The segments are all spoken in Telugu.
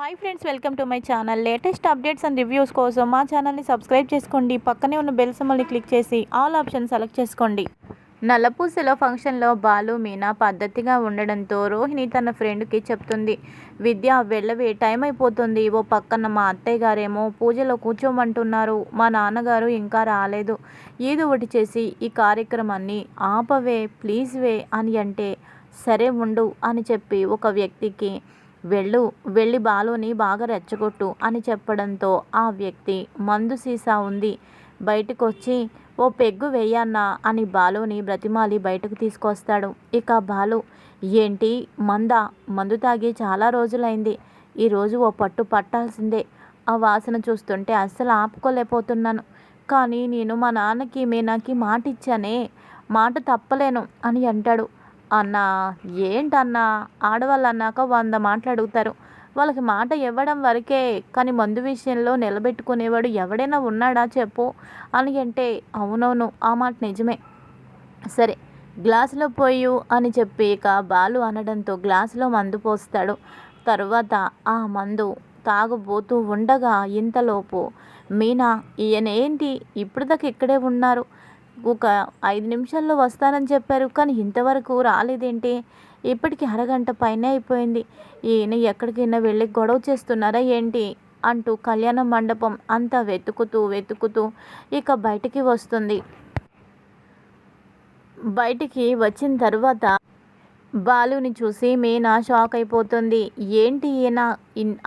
Hi friends welcome to my channel latest updates and reviews కోసం మా ఛానల్ని సబ్స్క్రైబ్ చేసుకోండి. పక్కనే ఉన్న బెల్ సింబల్ని క్లిక్ చేసి ఆల్ ఆప్షన్ సెలెక్ట్ చేసుకోండి. నల్లపూసలో ఫంక్షన్లో బాలు మీనా పద్ధతిగా ఉండడంతో రోహిణి తన ఫ్రెండ్కి చెప్తుంది విద్య వెళ్ళవే టైం అయిపోతుంది. ఓ పక్కన మా అత్తయ్య గారేమో పూజలో కూర్చోమంటున్నారు. మా నాన్నగారు ఇంకా రాలేదు. ఏదో ఒకటి చేసి ఈ కార్యక్రమాన్ని ఆపవే ప్లీజ్ వే అని అంటే సరే ఉండు అని చెప్పి ఒక వ్యక్తికి వెళ్ళు వెళ్ళి బాలుని బాగా రెచ్చగొట్టు అని చెప్పడంతో ఆ వ్యక్తి మందు సీసా ఉంది. బయటకొచ్చి ఓ పెగ్గు వేయన్నా అని బాలుని బ్రతిమాలి బయటకు తీసుకొస్తాడు. ఇక బాలు ఏంటి? మంద? మందు తాగి చాలా రోజులైంది. ఈరోజు ఓ పట్టు పట్టాల్సిందే. ఆ వాసన చూస్తుంటే అస్సలు ఆపుకోలేకపోతున్నాను. కానీ నేను మా నాన్నకి మీనాకి మాట ఇచ్చానే మాట తప్పలేను అని అంటాడు. అన్నా ఏంటన్నా? ఆడవాళ్ళు అన్నాక వంద మాటలు అడుగుతారు వాళ్ళకి మాట ఇవ్వడం వరకే కానీ మందు విషయంలో నిలబెట్టుకునేవాడు ఎవడైనా ఉన్నాడా చెప్పు? అని అంటే అవునవును ఆ మాట నిజమే. సరే గ్లాసులో పోయు అని చెప్పి ఇక బాలు అనడంతో గ్లాసులో మందు పోస్తాడు. తర్వాత ఆ మందు తాగబోతూ ఉండగా ఇంతలోపు మీనా ఈయనేంటి? ఇప్పుడు దాకా ఇక్కడే ఉన్నారు. ఒక ఐదు నిమిషాల్లో వస్తానని చెప్పారు కానీ ఇంతవరకు రాలేదేంటి? ఇప్పటికి అరగంట పైన అయిపోయింది. ఈయన ఎక్కడికైనా వెళ్ళి గొడవ చేస్తున్నారా ఏంటి? అంటూ కళ్యాణ మండపం అంతా వెతుకుతూ వెతుకుతూ ఇక బయటికి వస్తుంది. బయటికి వచ్చిన తర్వాత బాలుని చూసి మీనా షాక్ అయిపోతుంది. ఏంటి ఈయన?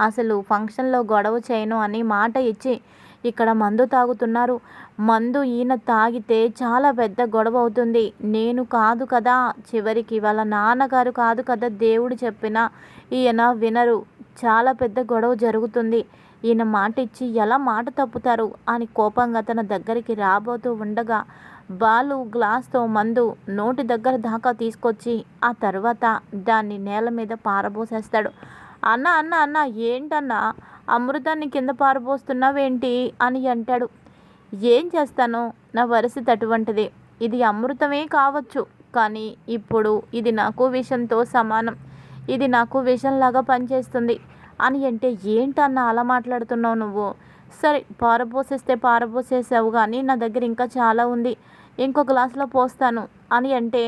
అసలు ఫంక్షన్లో గొడవ చేయను అని మాట ఇచ్చి ఇక్కడ మందు తాగుతున్నారు. మందు ఈయన తాగితే చాలా పెద్ద గొడవ అవుతుంది. నేను కాదు కదా చివరికి వాళ్ళ నాన్నగారు కాదు కదా దేవుడు చెప్పిన ఈయన వినరు. చాలా పెద్ద గొడవ జరుగుతుంది. ఈయన మాట ఇచ్చి ఎలా మాట తప్పుతారు అని కోపంగా తన దగ్గరికి రాబోతూ ఉండగా బాలు గ్లాస్తో మందు నోటి దగ్గర దాకా తీసుకొచ్చి ఆ తర్వాత దాన్ని నేల మీద పారబోసేస్తాడు. అన్న అన్న అన్న ఏంటన్నా? అమృతాన్ని కింద పారబోస్తున్నావేంటి అని అంటాడు. ఏం చేస్తాను నా పరిస్థితి అటువంటిది ఇది అమృతమే కావచ్చు కానీ ఇప్పుడు ఇది నాకు విషంతో సమానం. ఇది నాకు విషంలాగా పనిచేస్తుంది అని అంటే ఏంటన్న అలా మాట్లాడుతున్నావు నువ్వు? సరే పారబోసేస్తే పారబోసేసావు కానీ నా దగ్గర ఇంకా చాలా ఉంది. ఇంకో గ్లాసులో పోస్తాను అని అంటే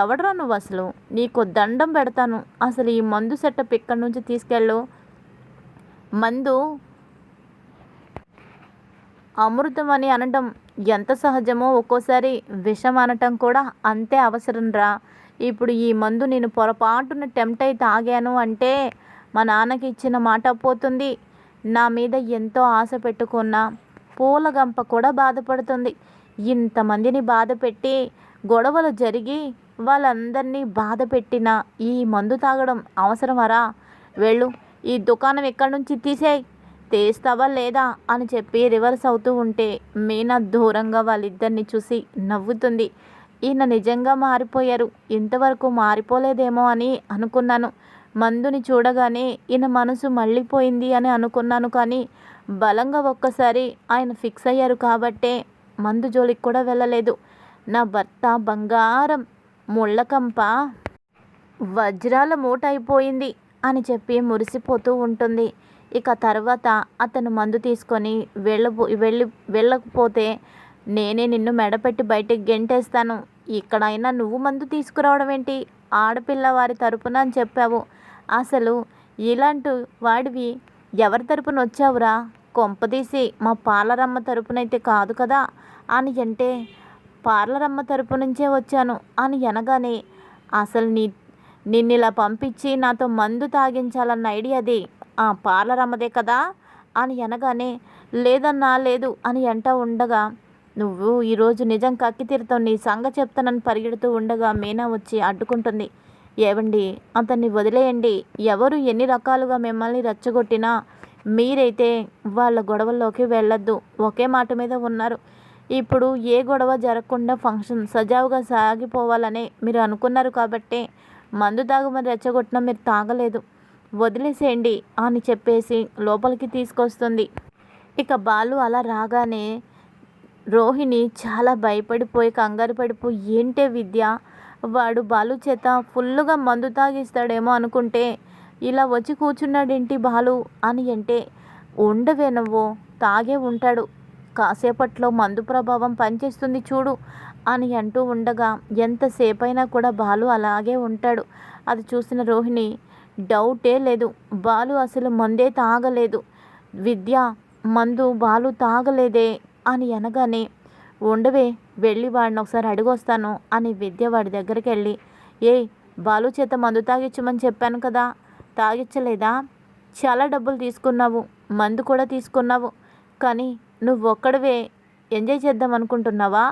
ఎవడరా నువ్వు అసలు? నీకు దండం పెడతాను. అసలు ఈ మందు సెట్టప్ ఇక్కడి నుంచి తీసుకెళ్ళు. మందు అమృతం అని అనటం ఎంత సహజమో ఒక్కోసారి విషం అనటం కూడా అంతే అవసరం రా. ఇప్పుడు ఈ మందు నేను పొరపాటున టెంప్ట్ అయి తాగాను అంటే మా నాన్నకి ఇచ్చిన మాట పోతుంది. నా మీద ఎంతో ఆశ పెట్టుకున్న పూలగంప కూడా బాధపడుతుంది. ఇంతమందిని బాధ పెట్టి గొడవలు జరిగి వాళ్ళందరినీ బాధ పెట్టిన ఈ మందు తాగడం అవసరమరా? వెళ్ళు ఈ దుకాణం ఎక్కడి నుంచి తీసేయ్? తీస్తావా లేదా? అని చెప్పి రివర్స్ అవుతూ ఉంటే మీనా దూరంగా వాళ్ళిద్దరిని చూసి నవ్వుతుంది. ఈయన నిజంగా మారిపోయారు. ఇంతవరకు మారిపోలేదేమో అని అనుకున్నాను. మందుని చూడగానే ఈయన మనసు మళ్ళీపోయింది అని అనుకున్నాను కానీ బలంగా ఒక్కసారి ఆయన ఫిక్స్ అయ్యారు కాబట్టే మందు జోలికి కూడా వెళ్ళలేదు. నా భర్త బంగారం ముళ్ళకంప. వజ్రాల మూట అయిపోయింది. అని చెప్పి మురిసిపోతూ ఉంటుంది. ఇక తర్వాత అతను మందు తీసుకొని వెళ్ళబో వెళ్ళి వెళ్ళకపోతే నేనే నిన్ను మెడపెట్టి బయటికి గెంటేస్తాను. ఇక్కడైనా నువ్వు మందు తీసుకురావడం ఏంటి? ఆడపిల్ల వారి తరపున అని చెప్పావు. అసలు ఇలాంటి వాడివి ఎవరి తరపున వచ్చావురా? కొంపదీసి మా పాలరమ్మ తరపునైతే కాదు కదా? అని అంటే పార్లరమ్మ తరపు నుంచే వచ్చాను అని అనగానే అసలు నీ నిన్ను ఇలా పంపించి నాతో మందు తాగించాలన్న ఐడియాది ఆ పార్లరమ్మదే కదా? అని అనగానే లేదన్నా లేదు అని అంట ఉండగా నువ్వు ఈరోజు నిజం కక్కి తీరుతావు నీ సంగ చెప్తానని పరిగెడుతూ ఉండగా మీనా వచ్చి అడ్డుకుంటుంది. ఏవండి అతన్ని వదిలేయండి. ఎవరు ఎన్ని రకాలుగా మిమ్మల్ని రెచ్చగొట్టినా మీరైతే వాళ్ళ గొడవల్లోకి వెళ్ళొద్దు. ఒకే మాట మీద ఉన్నారు. ఇప్పుడు ఏ గొడవ జరగకుండా ఫంక్షన్ సజావుగా సాగిపోవాలని మీరు అనుకున్నారు కాబట్టి మందు తాగమని రెచ్చగొట్టినా మీరు తాగలేదు. వదిలేసేయండి అని చెప్పేసి లోపలికి తీసుకొస్తుంది. ఇక బాలు అలా రాగానే రోహిణి చాలా భయపడిపోయి కంగారు పడిపోయి ఏంటే విద్య? వాడు బాలు చేత ఫుల్లుగా మందు తాగిస్తాడేమో అనుకుంటే ఇలా వచ్చి కూర్చున్నాడేంటి బాలు? అని అంటే ఉండవే నువ్వు తాగే ఉంటాడు. కాసేపట్లో మందు ప్రభావం పనిచేస్తుంది చూడు. అని అంటూ ఉండగా ఎంతసేపైనా కూడా బాలు అలాగే ఉంటాడు. అది చూసిన రోహిణి డౌటే లేదు. బాలు అసలు మందే తాగలేదు. విద్య మందు బాలు తాగలేదే అని అనగానే ఉండవే వెళ్ళి వాడిని ఒకసారి అడిగొస్తాను అని విద్య వాడి దగ్గరికి వెళ్ళి ఏ బాలు చేత మందు తాగించమని చెప్పాను కదా తాగించలేదా చాలా డబ్బులు తీసుకున్నావు మందు కూడా తీసుకున్నావు. కానీ నువ్వు ఒక్కడవే ఎంజాయ్ చేద్దాం అనుకుంటున్నావా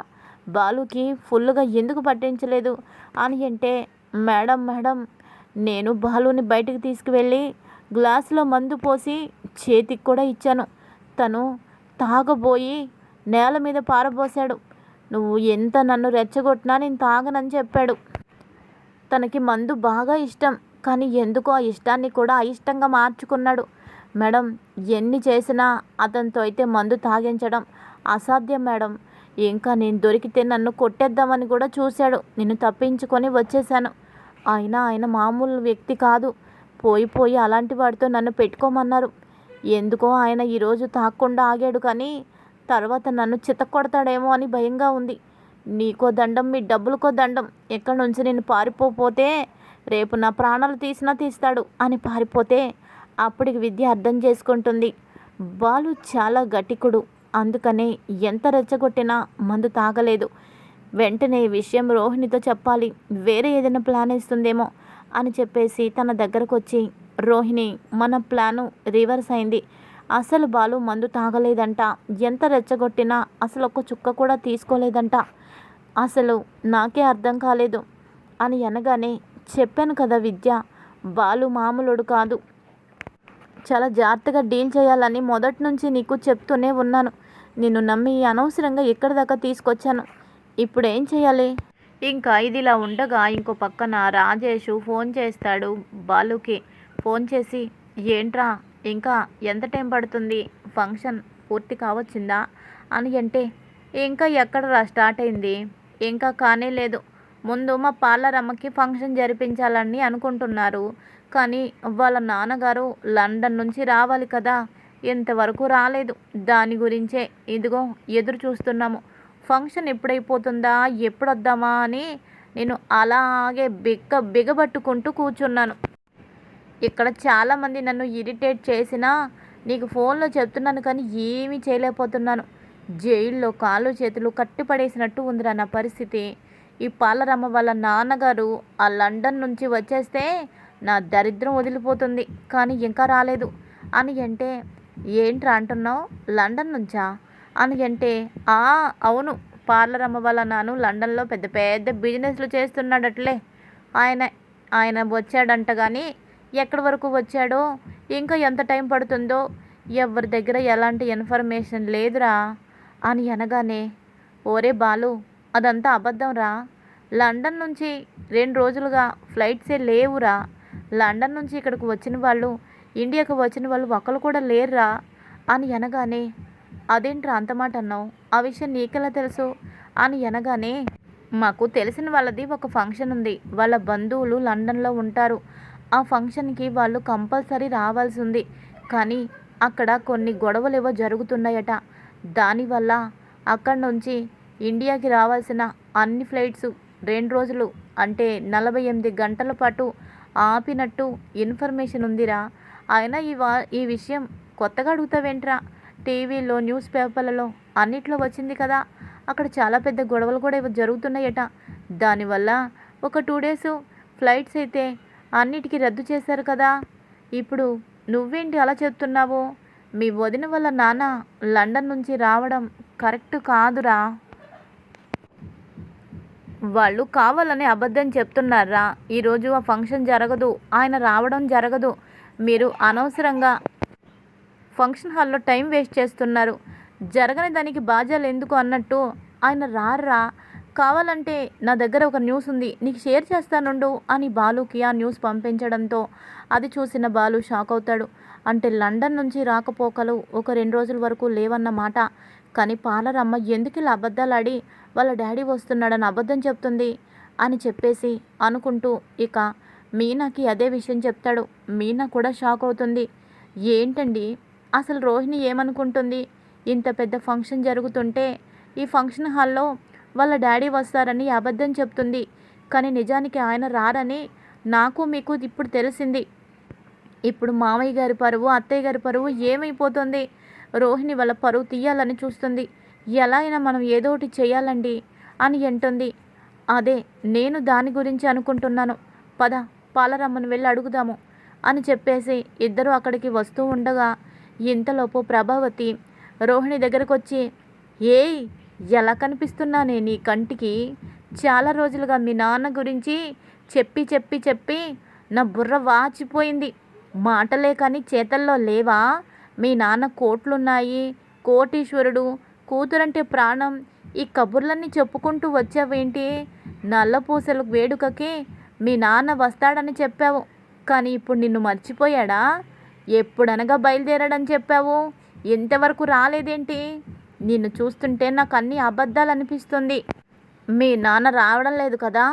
బాలుకి ఫుల్గా ఎందుకు పట్టించలేదు? అని అంటే మేడం మేడం నేను బాలుని బయటకు తీసుకువెళ్ళి గ్లాసులో మందు పోసి చేతికి కూడా ఇచ్చాను. తను తాగబోయి నేల మీద పారబోసాడు నువ్వు ఎంత నన్ను రెచ్చగొట్టినా నేను తాగనని చెప్పాడు. తనకి మందు బాగా ఇష్టం కానీ ఎందుకో ఆ ఇష్టాన్ని కూడా అయిష్టంగా మార్చుకున్నాడు. మేడం ఎన్ని చేసినా అతనితో అయితే మందు తాగించడం అసాధ్యం మేడం. ఇంకా నేను దొరికితే నన్ను కొట్టేద్దామని కూడా చూశాడు. నిన్ను తప్పించుకొని వచ్చేసాను అయినా ఆయన మామూలు వ్యక్తి కాదు. పోయి పోయి అలాంటి వాడితో నన్ను పెట్టుకోమన్నారు. ఎందుకో ఆయన ఈరోజు తాకుండా ఆగాడు కానీ తర్వాత నన్ను చితక్కొడతాడేమో అని భయంగా ఉంది. నీకో దండం మీ డబ్బులకో దండం. ఎక్కడి నుంచి నేను పారిపోతే రేపు నా ప్రాణాలు తీసినా తీస్తాడు అని పారిపోతే అప్పటికి విద్య అర్థం చేసుకుంటుంది. బాలు చాలా గట్టికుడు. అందుకనే ఎంత రెచ్చగొట్టినా మందు తాగలేదు. వెంటనే ఈ విషయం రోహిణితో చెప్పాలి. వేరే ఏదైనా ప్లాన్ ఇస్తుందేమో అని చెప్పేసి తన దగ్గరకు వచ్చి రోహిణి మన ప్లాను రివర్స్ అయింది. అసలు బాలు మందు తాగలేదంట. ఎంత రెచ్చగొట్టినా అసలు ఒక్క చుక్క కూడా తీసుకోలేదంట. అసలు నాకే అర్థం కాలేదు అని అనగానే చెప్పాను కదా విద్య బాలు మామూలుడు కాదు. చాలా జాగ్రత్తగా డీల్ చేయాలని మొదటి నుంచి నీకు చెప్తూనే ఉన్నాను. నిన్ను నమ్మి అనవసరంగా ఎక్కడి దాకా తీసుకొచ్చాను. ఇప్పుడు ఏం చేయాలి? ఇంకా ఇది ఇలా ఉండగా ఇంకో పక్కన రాజేష్ ఫోన్ చేస్తాడు బాలుకి. ఫోన్ చేసి ఏంట్రా ఇంకా ఎంత టైం పడుతుంది? ఫంక్షన్ పూర్తి కావచ్చిందా? అని అంటే ఇంకా ఎక్కడరా స్టార్ట్ అయింది? ఇంకా కానే లేదు ముందు మా పాలరమ్మకి ఫంక్షన్ జరిపించాలని అనుకుంటున్నారు. కానీ వాళ్ళ నాన్నగారు లండన్ నుంచి రావాలి కదా. ఇంతవరకు రాలేదు. దాని గురించే ఇదిగో ఎదురు చూస్తున్నాము. ఫంక్షన్ ఎప్పుడైపోతుందా ఎప్పుడు వద్దామా అని నేను అలాగే బిగ్గ బిగబట్టుకుంటూ కూర్చున్నాను. ఇక్కడ చాలామంది నన్ను ఇరిటేట్ చేసినా నీకు ఫోన్లో చెప్తున్నాను కానీ ఏమీ చేయలేకపోతున్నాను. జైల్లో కాళ్ళు చేతులు కట్టిపడేసినట్టు ఉందిరా నా పరిస్థితి. ఈ పాలరమ్మ వాళ్ళ నాన్నగారు ఆ లండన్ నుంచి వచ్చేస్తే నా దరిద్రం వదిలిపోతుంది కానీ ఇంకా రాలేదు. అని అంటే ఏంట్రా అంటున్నావు? లండన్ నుంచా? అని అంటే "ఆ, అవును. పార్లర్ అమ్మ వాళ్ళ నాను లండన్లో పెద్ద పెద్ద బిజినెస్లు చేస్తున్నాడట్లే. ఆయన ఆయన వచ్చాడంట కానీ ఎక్కడి వరకు వచ్చాడో ఇంకా ఎంత టైం పడుతుందో ఎవరి దగ్గర ఎలాంటి ఇన్ఫర్మేషన్ లేదురా? అని అనగానే ఓరే బాలు అదంతా అబద్ధం రా లండన్ నుంచి రెండు రోజులుగా ఫ్లైట్సే లేవురా. లండన్ నుంచి ఇక్కడికి వచ్చిన వాళ్ళు ఇండియాకు వచ్చిన వాళ్ళు ఒకరు కూడా లేరురా అని అనగానే అదేంట్రా అంత మాట అన్నావు? ఆ విషయం నీకెలా తెలుసు? అని అనగానే మాకు తెలిసిన వాళ్ళది ఒక ఫంక్షన్ ఉంది. వాళ్ళ బంధువులు లండన్లో ఉంటారు. ఆ ఫంక్షన్కి వాళ్ళు కంపల్సరీ రావాల్సి ఉంది. కానీ అక్కడ కొన్ని గొడవలు ఏవో జరుగుతున్నాయట. దానివల్ల అక్కడి నుంచి ఇండియాకి రావాల్సిన అన్ని ఫ్లైట్స్ రెండు రోజులు అంటే నలభై ఎనిమిది గంటల పాటు ఆపినట్టు ఇన్ఫర్మేషన్ ఉందిరా. అయినా ఈ వా ఈ విషయం కొత్తగా అడుగుతావేంట్రా? టీవీలో న్యూస్ పేపర్లలో అన్నిట్లో వచ్చింది కదా. అక్కడ చాలా పెద్ద గొడవలు కూడా జరుగుతున్నాయట. దానివల్ల ఒక టూ డేస్ ఫ్లైట్స్ అయితే అన్నిటికీ రద్దు చేశారు కదా. ఇప్పుడు నువ్వేంటి అలా చెప్తున్నావు? మీ వదిన వల్ల నాన్న లండన్ నుంచి రావడం కరెక్ట్ కాదురా. వాళ్ళు కావాలని అబద్ధం చెప్తున్నారా? ఈరోజు ఆ ఫంక్షన్ జరగదు. ఆయన రావడం జరగదు. మీరు అనవసరంగా ఫంక్షన్ హాల్లో టైం వేస్ట్ చేస్తున్నారు. జరగని దానికి బాధ్యాలు ఎందుకు అన్నట్టు ఆయన రారా? కావాలంటే నా దగ్గర ఒక న్యూస్ ఉంది. నీకు షేర్ చేస్తానుండు అని బాలుకి ఆ న్యూస్ పంపించడంతో అది చూసిన బాలు షాక్ అవుతాడు. అంటే లండన్ నుంచి రాకపోకలు ఒక రెండు రోజుల వరకు లేవన్నమాట. కానీ పాలరమ్మ ఎందుకు ఇలా అబద్ధాలాడి వాళ్ళ డాడీ వస్తున్నాడని అబద్ధం చెప్తుంది అని చెప్పేసి అనుకుంటూ ఇక మీనాకి అదే విషయం చెప్తాడు. మీనా కూడా షాక్ అవుతుంది. ఏంటండి? అసలు రోహిణి ఏమనుకుంటుంది? ఇంత పెద్ద ఫంక్షన్ జరుగుతుంటే ఈ ఫంక్షన్ హాల్లో వాళ్ళ డాడీ వస్తారని అబద్ధం చెప్తుంది. కానీ నిజానికి ఆయన రారని నాకు మీకు ఇప్పుడు తెలిసింది. ఇప్పుడు మామయ్య గారి పరువు అత్తయ్య గారి పరువు ఏమైపోతుంది? రోహిణి వాళ్ళ పరువు తీయాలని చూస్తుంది. ఎలా అయినా మనం ఏదో ఒకటి చేయాలండి అని అంటుంది. అదే నేను దాని గురించి అనుకుంటున్నాను. పద పాలరమ్మను వెళ్ళి అడుగుదాము అని చెప్పేసి ఇద్దరు అక్కడికి వస్తూ ఉండగా ఇంతలోపు ప్రభావతి రోహిణి దగ్గరకు వచ్చి ఏయ్ ఎలా కనిపిస్తున్నానే నీ కంటికి? చాలా రోజులుగా మీ నాన్న గురించి చెప్పి చెప్పి చెప్పి నా బుర్ర వాచిపోయింది. మాటలే కానీ చేతల్లో లేవా? మీ నాన్న కోట్లున్నాయి. కోటీశ్వరుడు కూతురంటే ప్రాణం. ఈ కబుర్లన్నీ చెప్పుకుంటూ వచ్చావేంటి? నల్లపూసలు వేడుకకి మీ నాన్న వస్తాడని చెప్పావు. కానీ ఇప్పుడు నిన్ను మర్చిపోయాడా? ఎప్పుడనగా బయలుదేరాడని చెప్పావు? ఇంతవరకు రాలేదేంటి? నిన్ను చూస్తుంటే నాకు అన్ని అబద్ధాలు అనిపిస్తుంది మీ నాన్న రావడం లేదు కదా?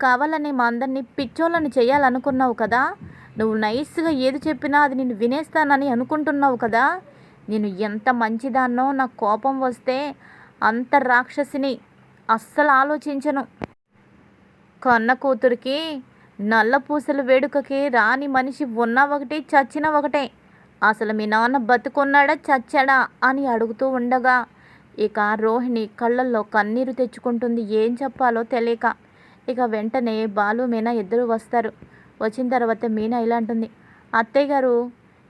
కావాలని మా అందరినీ పిచ్చోళ్ళని చేయాలనుకున్నావు కదా? నువ్వు నైస్గా ఏది చెప్పినా అది నేను వినేస్తానని అనుకుంటున్నావు కదా? నేను ఎంత మంచిదాన్నో నాకు కోపం వస్తే అంత రాక్షసిని అస్సలు ఆలోచించను. కన్న కూతురికి నల్ల పూసల వేడుకకి రాని మనిషి ఉన్న ఒకటి చచ్చిన ఒకటే. అసలు మీ నాన్న బతుకున్నాడా చచ్చాడా అని అడుగుతూ ఉండగా ఇక రోహిణి కళ్ళల్లో కన్నీరు తెచ్చుకుంటుంది. ఏం చెప్పాలో తెలియక ఇక వెంటనే బాలు మీనా ఇద్దరు వస్తారు. వచ్చిన తర్వాత మీనా ఇలా అంటుంది అత్తయ్య గారు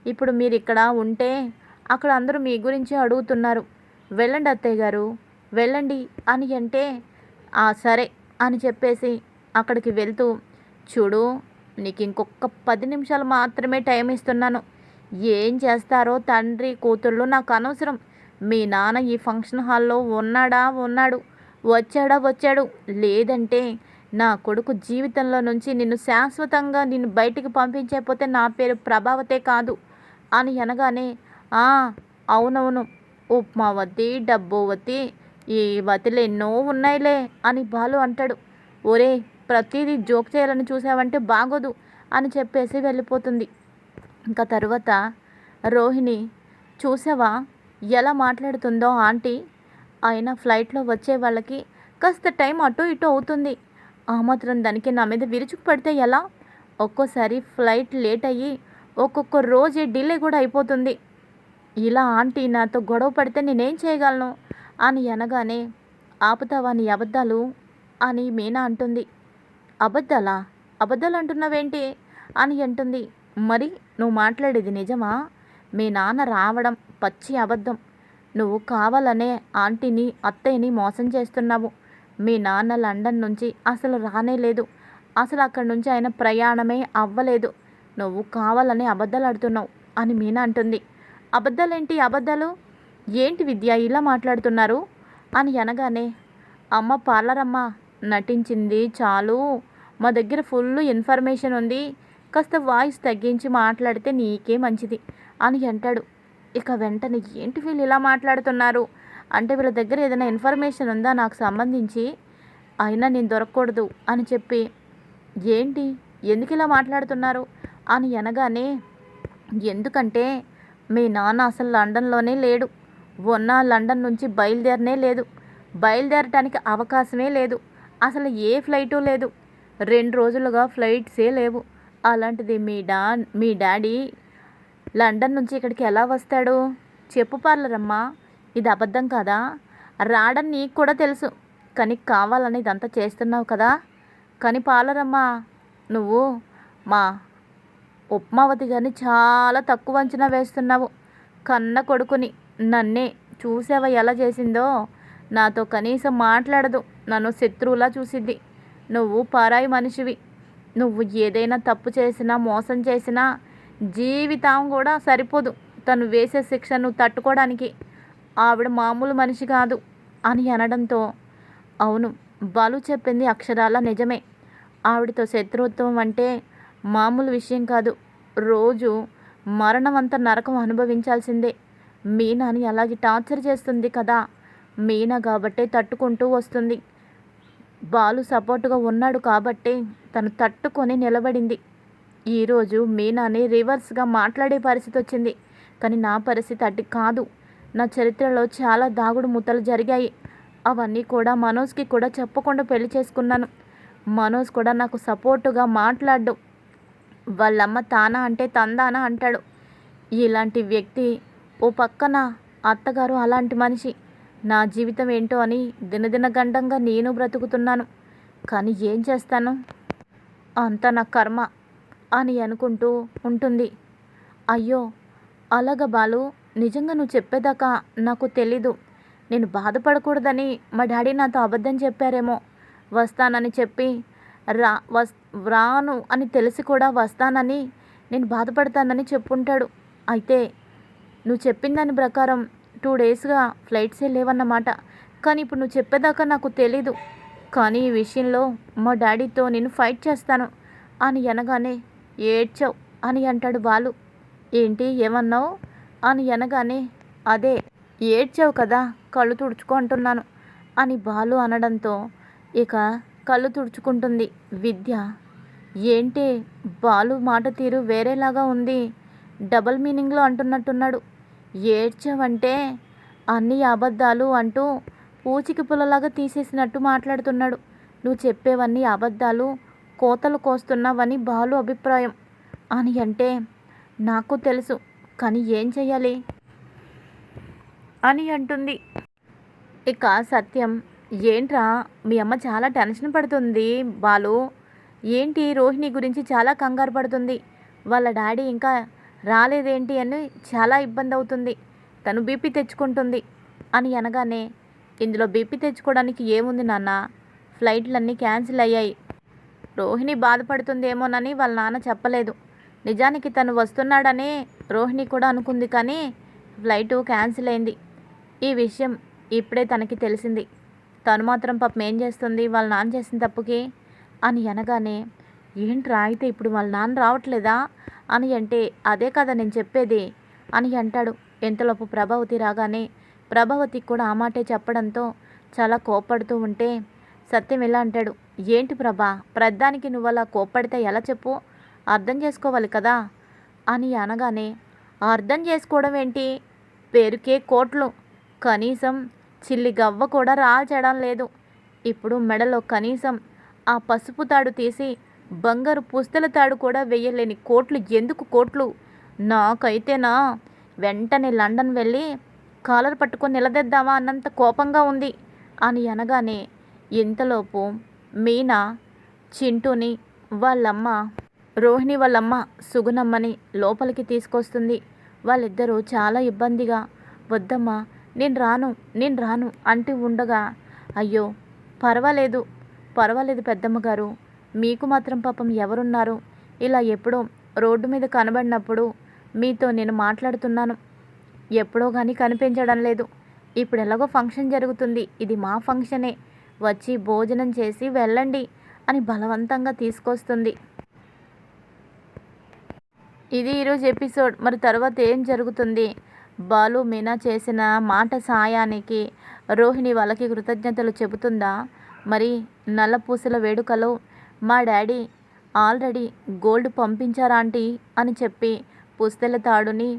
ఇప్పుడు మీరు ఇక్కడ ఉంటే అక్కడ అందరూ మీ గురించి అడుగుతున్నారు. వెళ్ళండి అత్తయ్య గారు వెళ్ళండి అని అంటే ఆ సరే అని చెప్పేసి అక్కడికి వెళ్తూ చూడు నీకు ఇంకొక పది నిమిషాలు మాత్రమే టైం ఇస్తున్నాను. ఏం చేస్తారో తండ్రి కూతుళ్ళు నాకు అనవసరం. మీ నాన్న ఈ ఫంక్షన్ హాల్లో ఉన్నాడా? ఉన్నాడు. వచ్చాడా? వచ్చాడు. లేదంటే నా కొడుకు జీవితంలో నుంచి నిన్ను శాశ్వతంగా నిన్ను బయటికి పంపించకపోతే నా పేరు ప్రభావతే కాదు అని అనగానే "ఆ, అవునవును. ఉప్మావతి డబ్బువతి ఈ వతిలు ఎన్నో ఉన్నాయిలే అని బాలు అంటాడు. ఒరే ప్రతిదీ జోక్ చేయాలని చూసావంటే బాగోదు అని చెప్పేసి వెళ్ళిపోతుంది. ఇంకా తర్వాత రోహిణి చూసావా? ఎలా మాట్లాడుతుందో ఆంటీ? అయినా ఫ్లైట్లో వచ్చే వాళ్ళకి కాస్త టైం అటు ఇటు అవుతుంది. ఆ మాత్రం దానికి నా మీద విరుచుకు పడితే ఎలా? ఒక్కోసారి ఫ్లైట్ లేట్ అయ్యి ఒక్కొక్క రోజే డిలే కూడా అయిపోతుంది. ఇలా ఆంటీ నాతో గొడవ పడితే నేనేం చేయగలను? అని అనగానే ఆపుతావా నీ అబద్ధాలు? అని మీనా అంటుంది. అబద్ధాలా? అబద్ధాలు అంటున్నావేంటి? అని అంటుంది. మరి నువ్వు మాట్లాడేది నిజమా? మీ నాన్న రావడం పచ్చి అబద్ధం. నువ్వు కావాలనే ఆంటీని అత్తయ్యని మోసం చేస్తున్నావు. మీ నాన్న లండన్ నుంచి అసలు రానే లేదు. అసలు అక్కడి నుంచి ఆయన ప్రయాణమే అవ్వలేదు. నువ్వు కావాలని అబద్ధాలు ఆడుతున్నావు అని మీనా అంటుంది. అబద్ధాలేంటి అబద్ధాలు? ఏంటి విద్య ఇలా మాట్లాడుతున్నారు? అని అనగానే అమ్మ పార్లరమ్మ నటించింది చాలు. మా దగ్గర ఫుల్ ఇన్ఫర్మేషన్ ఉంది. కాస్త వాయిస్ తగ్గించి మాట్లాడితే నీకే మంచిది అని అంటాడు. ఇక వెంటనే ఏంటి వీళ్ళు ఇలా మాట్లాడుతున్నారు? అంటే వీళ్ళ దగ్గర ఏదైనా ఇన్ఫర్మేషన్ ఉందా నాకు సంబంధించి? అయినా నేను దొరకకూడదు అని చెప్పి ఏంటి? ఎందుకు ఇలా మాట్లాడుతున్నారు? అని అనగానే ఎందుకంటే మీ నాన్న అసలు లండన్లోనే లేడు. ఉన్న లండన్ నుంచి బయలుదేరనే లేదు. బయలుదేరటానికి అవకాశమే లేదు. అసలు ఏ ఫ్లైటు లేదు. రెండు రోజులుగా ఫ్లైట్సే లేవు. అలాంటిది మీ డా మీ డాడీ లండన్ నుంచి ఇక్కడికి ఎలా వస్తాడు? చెప్పు పార్లరమ్మా. ఇది అబద్ధం కాదా? రాడని నీకు కూడా తెలుసు. కానీ కావాలని ఇదంతా చేస్తున్నావు కదా? కానీ పాలరమ్మా నువ్వు మా ఉప్మావతి గారిని చాలా తక్కువ అంచనా వేస్తున్నావు. కన్న కొడుకుని నన్నే చూసావా ఎలా చేసిందో? నాతో కనీసం మాట్లాడదు. నన్ను శత్రువులా చూసిద్ది నువ్వు పరాయి మనిషివి. నువ్వు ఏదైనా తప్పు చేసినా మోసం చేసినా జీవితం కూడా సరిపోదు. తను వేసే శిక్ష నువ్వు తట్టుకోవడానికి. ఆవిడ మామూలు మనిషి కాదు అని అనడంతో అవును బాలు చెప్పింది అక్షరాల నిజమే. ఆవిడతో శత్రుత్వం అంటే మామూలు విషయం కాదు. రోజు మరణం అంత నరకం అనుభవించాల్సిందే. మీనాని అలాగే టార్చర్ చేస్తుంది కదా. మీనా కాబట్టే తట్టుకుంటూ వస్తుంది. బాలు సపోర్టుగా ఉన్నాడు కాబట్టే తను తట్టుకొని నిలబడింది. ఈరోజు మీనాని రివర్స్గా మాట్లాడే పరిస్థితి వచ్చింది కానీ నా పరిస్థితి అటు కాదు. నా చరిత్రలో చాలా దాగుడు ముద్దలు జరిగాయి. అవన్నీ కూడా మనోజ్కి కూడా చెప్పకుండా పెళ్ళి చేసుకున్నాను. మనోజ్ కూడా నాకు సపోర్టుగా మాట్లాడు వాళ్ళమ్మ తానా అంటే తందానా అంటాడు. ఇలాంటి వ్యక్తి ఓ పక్కన అత్తగారు అలాంటి మనిషి. నా జీవితం ఏంటో అని దినదిన గండంగా నేను బ్రతుకుతున్నాను. కానీ ఏం చేస్తాను? అంత నా కర్మ అని అనుకుంటూ ఉంటుంది. అయ్యో అలాగ బాలు నిజంగా నువ్వు చెప్పేదాకా నాకు తెలీదు. నేను బాధపడకూడదని మా డాడీ నాతో అబద్ధం చెప్పారేమో. వస్తానని చెప్పి రా వస్ రాను అని తెలిసి కూడా వస్తానని నేను బాధపడతానని చెప్పుంటాడు. అయితే నువ్వు చెప్పిన దాని ప్రకారం టూ డేస్గా ఫ్లైట్సే లేవన్నమాట. కానీ ఇప్పుడు నువ్వు చెప్పేదాకా నాకు తెలీదు. కానీ ఈ విషయంలో మా డాడీతో నేను ఫైట్ చేస్తాను అని అనగానే ఏడ్చావు అని అంటాడు బాలు. ఏంటి ఏమన్నావు? అని అనగానే అదే ఏడ్చావు కదా కళ్ళు తుడుచుకో అంటున్నాను అని బాలు అనడంతో ఇక కళ్ళు తుడుచుకుంటుంది విద్య. ఏంటి బాలు మాట తీరు వేరేలాగా ఉంది డబల్ మీనింగ్లో అంటున్నట్టున్నాడు. ఏడ్చావంటే అన్ని అబద్ధాలు అంటూ పూచికి పుల్లలాగా తీసేసినట్టు మాట్లాడుతున్నాడు. నువ్వు చెప్పేవన్నీ అబద్ధాలు కోతలు కోస్తున్నావని బాలు అభిప్రాయం. అని అంటే నాకు తెలుసు కానీ ఏం చేయాలి అని అంటుంది. ఇక సత్యం ఏంట్రా మీ అమ్మ చాలా టెన్షన్ పడుతుంది. బాలు ఏంటి రోహిణి గురించి చాలా కంగారు పడుతుంది. వాళ్ళ డాడీ ఇంకా రాలేదేంటి అని చాలా ఇబ్బంది అవుతుంది. తను బీపీ తెచ్చుకుంటుంది అని అనగానే ఇందులో బీపీ తెచ్చుకోవడానికి ఏముంది నాన్న? ఫ్లైట్లన్నీ క్యాన్సిల్ అయ్యాయి. రోహిణి బాధపడుతుందేమోనని వాళ్ళ నాన్న చెప్పలేదు. నిజానికి తను వస్తున్నాడని రోహిణి కూడా అనుకుంది కానీ ఫ్లైటు క్యాన్సిల్ అయింది. ఈ విషయం ఇప్పుడే తనకి తెలిసింది. తను మాత్రం పాపం ఏం చేస్తుంది? వాళ్ళ నాన్న చేసిన తప్పుకి? అని అనగానే ఏంట్రా అయితే ఇప్పుడు వాళ్ళ నాన్న రావట్లేదా అని అంటే అదే కదా నేను చెప్పేది అని అంటాడు. ఎంతలోపు ప్రభావతి రాగానే ప్రభావతి కూడా ఆ మాటే చెప్పడంతో చాలా కోపడుతూ ఉంటే సత్యం ఇలా అంటాడు ఏంటి ప్రభా? ప్రద్దానికి నువ్వు అలా కోప్పడితే ఎలా చెప్పు? అర్థం చేసుకోవాలి కదా? అని అనగానే అర్థం చేసుకోవడం ఏంటి? పేరుకే కోట్లు. కనీసం చిల్లి గవ్వ కూడా రాల్చడం లేదు. ఇప్పుడు మెడలో కనీసం ఆ పసుపు తాడు తీసి బంగారు పుస్తల తాడు కూడా వేయలేని కోట్లు ఎందుకు కోట్లు? నాకైతేనా? వెంటనే లండన్ వెళ్ళి కాలర్ పట్టుకొని నిలదెద్దామా అన్నంత కోపంగా ఉంది అని అనగానే ఇంతలోపు మీనా చింటూని వాళ్ళమ్మ రోహిణి వాళ్ళమ్మ సుగుణమ్మని లోపలికి తీసుకొస్తుంది. వాళ్ళిద్దరూ చాలా ఇబ్బందిగా వద్దమ్మా నేను రాను నేను రాను అంటూ ఉండగా అయ్యో పర్వాలేదు పర్వాలేదు పెద్దమ్మ గారు మీకు మాత్రం పాపం ఎవరున్నారు? ఇలా ఎప్పుడో రోడ్డు మీద కనబడినప్పుడు మీతో నేను మాట్లాడుతున్నాను. ఎప్పుడో కానీ కనిపించడం లేదు. ఇప్పుడు ఎలాగో ఫంక్షన్ జరుగుతుంది. ఇది మా ఫంక్షనే. వచ్చి భోజనం చేసి వెళ్ళండి అని బలవంతంగా తీసుకొస్తుంది. ఇది ఈరోజు ఎపిసోడ్. మరి తర్వాత ఏం జరుగుతుంది? బాలు మీనా చేసిన మాట సాయానికి రోహిణి వాళ్ళకి కృతజ్ఞతలు చెబుతుందా? మరి నల్లపూసల వేడుకలో మా డాడీ ఆల్రెడీ గోల్డ్ పంపించారా ఆంటీ? అని చెప్పి పుస్తెల తాడుని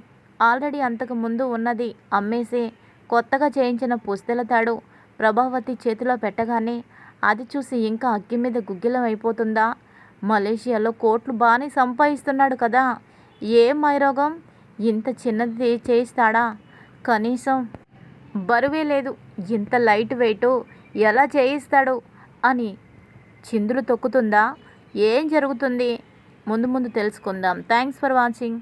ఆల్రెడీ అంతకు ముందు ఉన్నది అమ్మేసి కొత్తగా చేయించిన పుస్తెల తాడు ప్రభావతి చేతిలో పెట్టగానే అది చూసి ఇంకా అగ్గి మీద గుగ్గిలం అయిపోతుందా? మలేషియాలో కోట్లు బాగానే సంపాదిస్తున్నాడు కదా. ఏం మైరోగం ఇంత చిన్నది చేయిస్తాడా? కనీసం బరువే లేదు. ఇంత లైట్ వెయిట్ ఎలా చేయిస్తాడు? అని చిందులు తొక్కుతుందా? ఏం జరుగుతుంది? ముందు ముందు తెలుసుకుందాం. Thanks for watching.